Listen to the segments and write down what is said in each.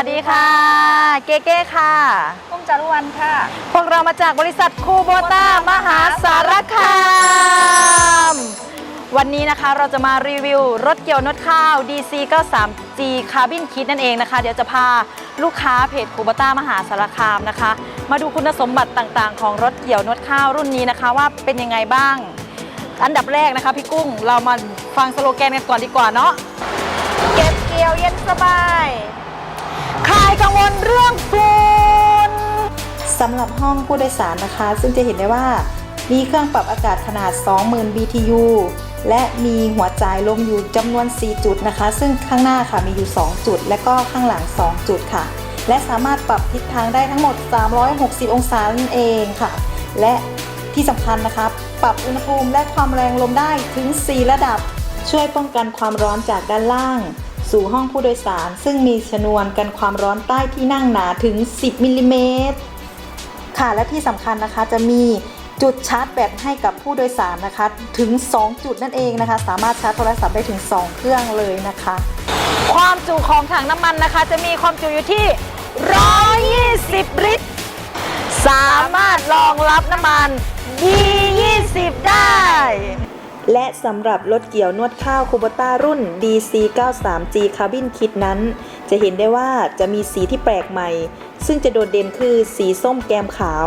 วัสดีค่ะ เก๊เก้ค่ะ กุ้งจารุวรรณค่ะ พวกเรามาจากบริษัทคูโบต้ามหาสารคามวันนี้นะคะเราจะมารีวิวรถเกี่ยวนวดข้าว DC 93G Carbon Kit นั่นเองนะคะ เดี๋ยวจะพาลูกค้าเพจคูโบต้ามหาสารคามนะคะ มาดูคุณสมบัติต่างๆ ของรถเกี่ยวนวดข้าวรุ่นนี้นะคะว่าเป็นยังไงบ้าง อันดับแรกนะคะพี่กุ้งเรามาฟังสโลแกนกันก่อนดีกว่าเนาะเก็บเกี่ยวเย็นสบาย คลายกังวลเรื่องฝุ่นสำหรับห้องผู้โดยสารนะคะ ซึ่งจะเห็นได้ว่ามีเครื่องปรับอากาศขนาด 20,000 BTU และมีหัวจ่ายลมอยู่จำนวน 4 จุดนะคะ ซึ่งข้างหน้าค่ะมีอยู่ 2 จุด และก็ข้างหลัง 2 จุดค่ะ และสามารถปรับทิศทางได้ทั้งหมด 360 องศานั่นเองค่ะ และที่สำคัญนะคะ ปรับอุณหภูมิและความแรงลมได้ถึง 4 ระดับ ช่วยป้องกันความร้อนจากด้านล่าง สู่ห้องผู้โดยสาร ซึ่งมีชนวนกันความร้อนใต้ที่นั่งหนาถึง 10มิลลิเมตรค่ะและที่สำคัญนะคะจะมีจุดชาร์จแบตให้กับผู้โดยสารนะคะ ถึง 2 จุดนั่นเองนะคะ สามารถชาร์จโทรศัพท์ได้ถึง 2 เครื่องเลยนะคะ ความจุของถังน้ำมันนะคะ จะมีความจุอยู่ที่ 120 ลิตร สามารถรองรับน้ำมัน B20 ได้ และสำหรับรถเกี่ยวนวดข้าวคูโบต้ารุ่น DC 93G Carbon Kit นั้น จะเห็นได้ว่าจะมีสีที่แปลกใหม่ ซึ่งจะโดดเด่นคือสีส้มแกมขาว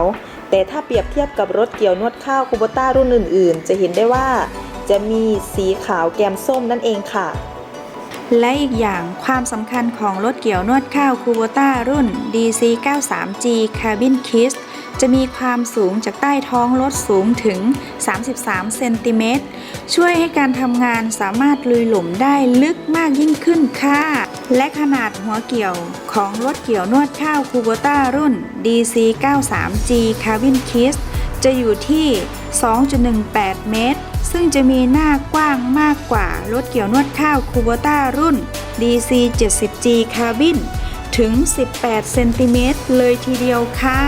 แต่ถ้าเปรียบเทียบกับรถเกี่ยวนวดข้าวคูโบต้ารุ่นอื่น ๆ จะเห็นได้ว่า จะมีสีขาวแกมส้มนั่นเองค่ะและอีกอย่างความสำคัญของรถเกี่ยวนวดข้าวคูโบต้ารุ่น DC 93G Cabin Kiss จะมีความสูงจากใต้ท้องรถสูงถึง 33 เซนติเมตร ช่วยให้การทำงานสามารถลุยหลุมได้ลึกมากยิ่งขึ้นค่ะ และขนาดหัวเกี่ยวของรถเกี่ยวนวดข้าวคูโบต้ารุ่น DC 93G Cabin Kiss จะอยู่ที่ 2.18 เมตร ซึ่งจะมีหน้ากว้างมากกว่ารถเกี่ยวนวดข้าวคูโบต้ารุ่น DC 70G Cabin ถึง 18 เซนติเมตรเลยทีเดียวค่ะ